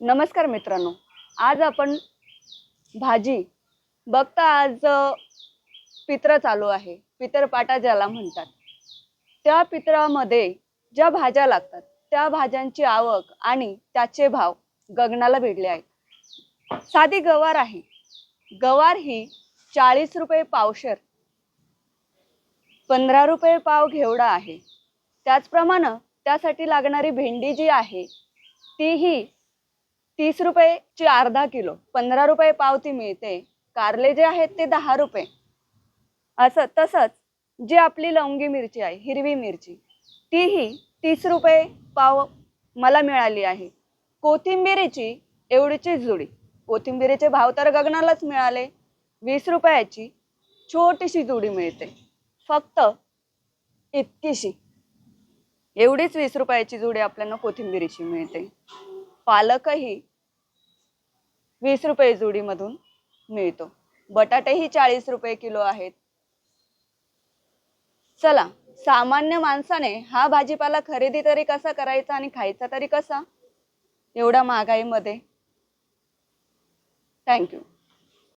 नमस्कार मित्रांनो. आज आपण भाजी बघता आज पित्र चालू आहे. पितरपाटा ज्याला म्हणतात. त्या पित्रामध्ये ज्या भाज्या लागतात त्या भाज्यांची आवक आणि त्याचे भाव गगनाला भिडले आहेत. साधी गवार आहे. गवार ही चाळीस रुपये पावशर पंधरा रुपये पाव घेवडा आहे. त्याचप्रमाणे त्यासाठी लागणारी भेंडी जी आहे तीही तीस रुपयेची अर्धा किलो पंधरा रुपये पावती मिळते. कारले जे आहेत ते दहा रुपये. असं तसंच जी आपली लवंगी मिरची आहे हिरवी मिरची तीही तीस रुपये पाव मला मिळाली आहे. कोथिंबिरीची एवढीची जुडी. कोथिंबिरीचे भाव तर गगनालाच मिळाले. वीस रुपयाची छोटीशी जुडी मिळते. फक्त इतकीशी. एवढीच वीस रुपयाची जुडी आपल्याला कोथिंबिरीची मिळते. पालकही वीस रुपये जुडीमधून मिळतो. बटाटेही चाळीस रुपये किलो आहेत. चला सामान्य माणसाने हा भाजीपाला खरेदी तरी कसा करायचा आणि खायचा तरी कसा? एवढ्या महागाईमध्ये. थँक्यू